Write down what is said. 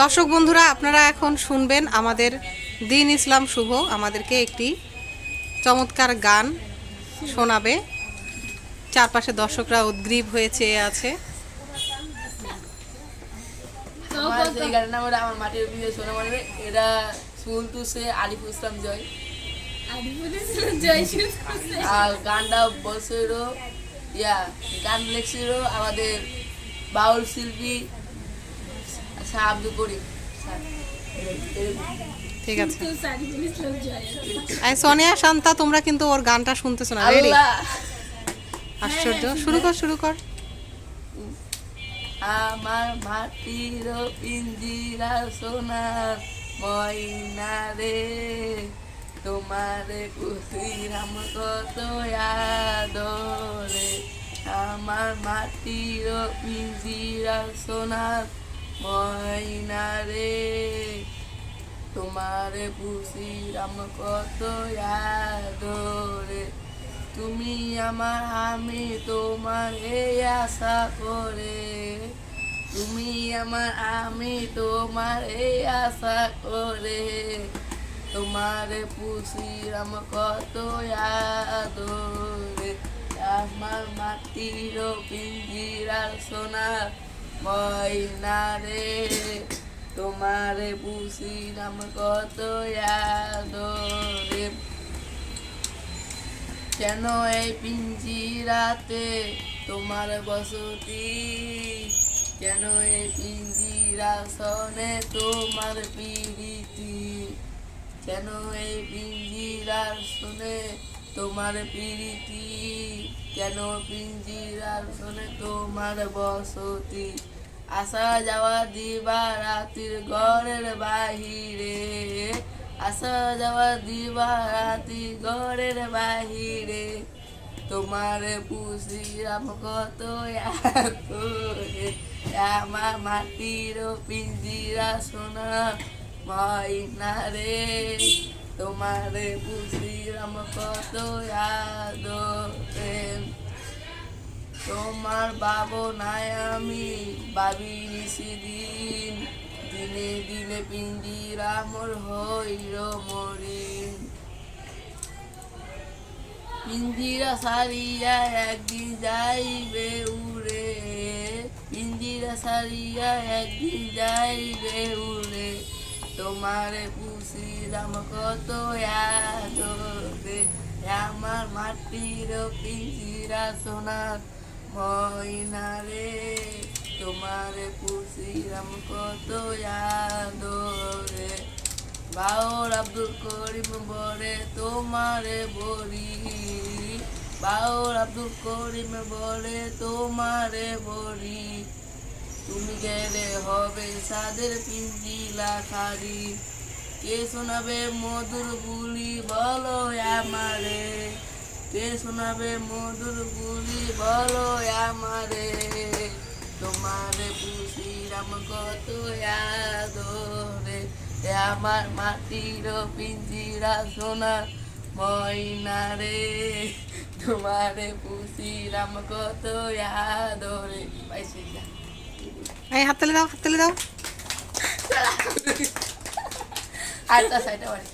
দর্শক বন্ধুরা, আপনারা এখন শুনবেন আমাদের দিন ইসলাম শুভ। আমাদেরকে একটি চমৎকার গান শোনাবে। চারপাশে দর্শকরা উদ্গ্রীব হয়ে চেয়ে আছে। আমার মাটির আলিফ ইসলাম জয় আর ইয়া, গান আমাদের বাউল শিল্পী শাহ আব্দুল করিম। ঠিক আছে। সোনিয়া শান্তা তোমরা কিন্তু ওর গানটা শুনতেছো না রেডি আশ্চর্য। শুরু কর শুরু কর। আমার মাটির পিঞ্জিরা সোনার ময়না রে তোমারে কুসিরাম কত আদরে। আমার মাটির পিঞ্জিরা সোনার ময়না রে তোমারে পুষিরাম কত আদরে। তুমি আমার, আমি তোমার এই আশা করে। তুমি আমার, আমি তোমার এই আশা করে। তোমারে পুষিরাম কত আদরে। আমার মাটির পিঞ্জিরার সোনার ময়না রে তোমারে পুষিরাম কত আদরে। কেন এই পিঞ্জিরাতে তোমার বসতি? কেন এই পিঞ্জিরা সনে তোমার পিরিতি? কেন এই পিঞ্জিরার শুনে তোমার প্রীতি কেন পিঞ্জিরার শোনে তোমার বসতি? আসা যাওয়া দিবা রাতির ঘরের বাহিরে। আসা যাওয়া দিবা রাতি ঘরের বাহিরে। তোমার পুষিরাম কত আমার মাটির পিঞ্জিরা সোনা ময়না রে। তোমার পুষিরাম কত আদরে তোমার নাই আমি বাবি নিশিদিন দিনে দিনে পিঞ্জিরা মোর হইল মরিন। পিঞ্জিরা সারিয়া একদিন যাইবে উড়ে। পিঞ্জিরা সারিয়া একদিন যাইবে উড়ে। তোমার পুষিরাম কত আদরে আমার মাটির পিঞ্জিরা সোনা ময়না রে। তোমার পুষিরাম কত আদরে বাউর আব্দুল করিম বরে তোমারে বলি বাউর আব্দুল করিম বলে তোমারে বলি তুমি গেলে হবে সাদের পিঞ্জিলা খারি কে শোনাবে মধুর বুলি বলো আমারে? কে শোনাবে মধুর বুলি বলো আমারে? তোমারে পুষিরাম কত এ আমার মাটির পিঞ্জিরা সোনা ময়না রে। তোমারে পুষিরাম কত আদরে পাইছি এই হাততালি দাও হাততালি দাও। আচ্ছা সাইডে বাড়ি